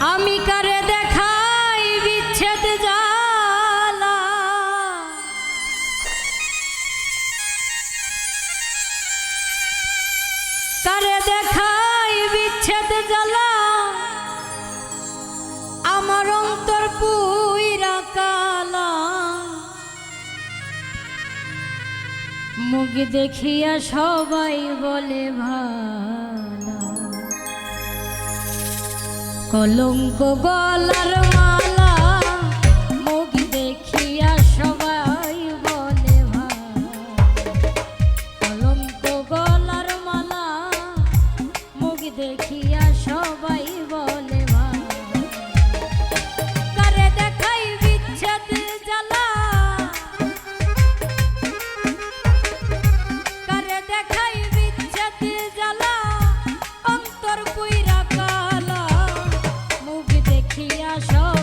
আমি কারে দেখাই বিচ্ছেদ জালা কারে দেখাই বিচ্ছেদ জালা আমার অন্তর পুইরা কালা। মুখ দেখিয়া সবাই বলে ভালা। কলঙ্ক গলার মা viajou.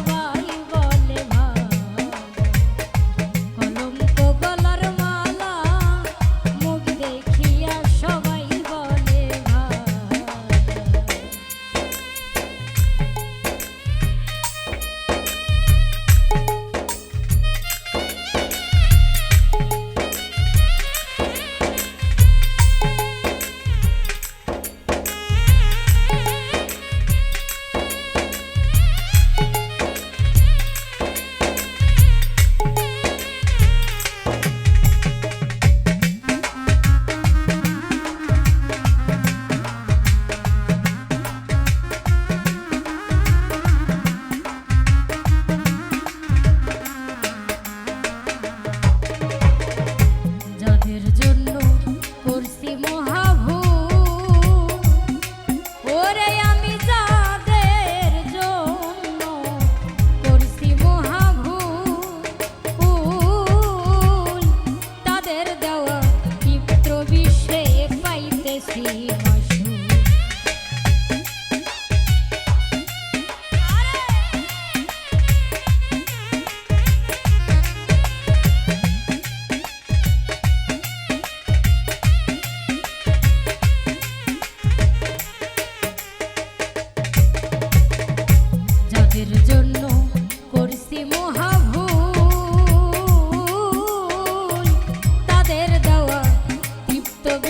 honra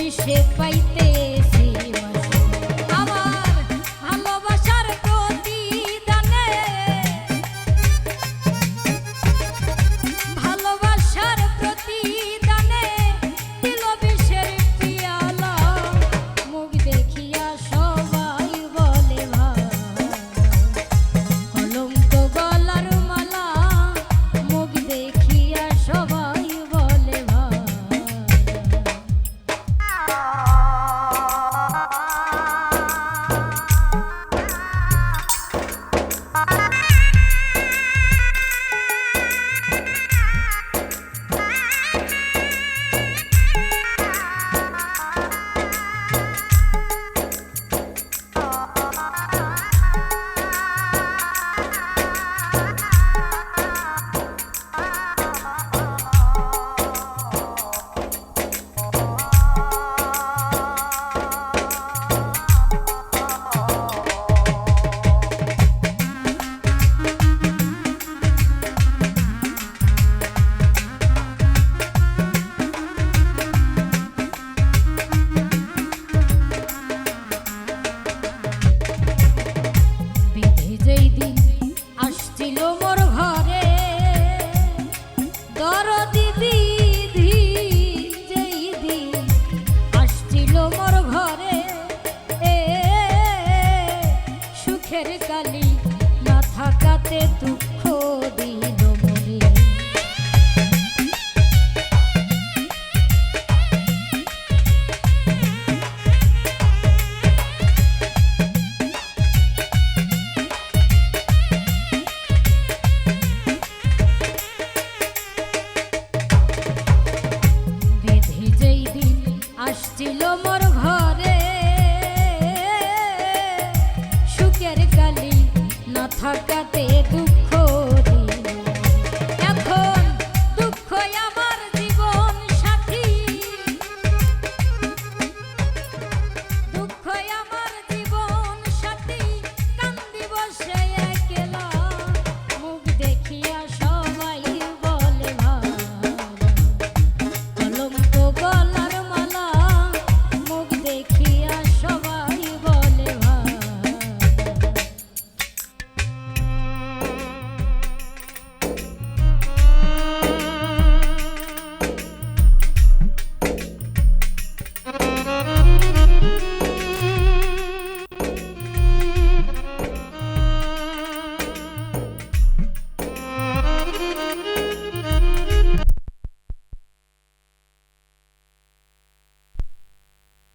encher, vai ter. গেলি না থাকাতে দুঃখ দিল মনে।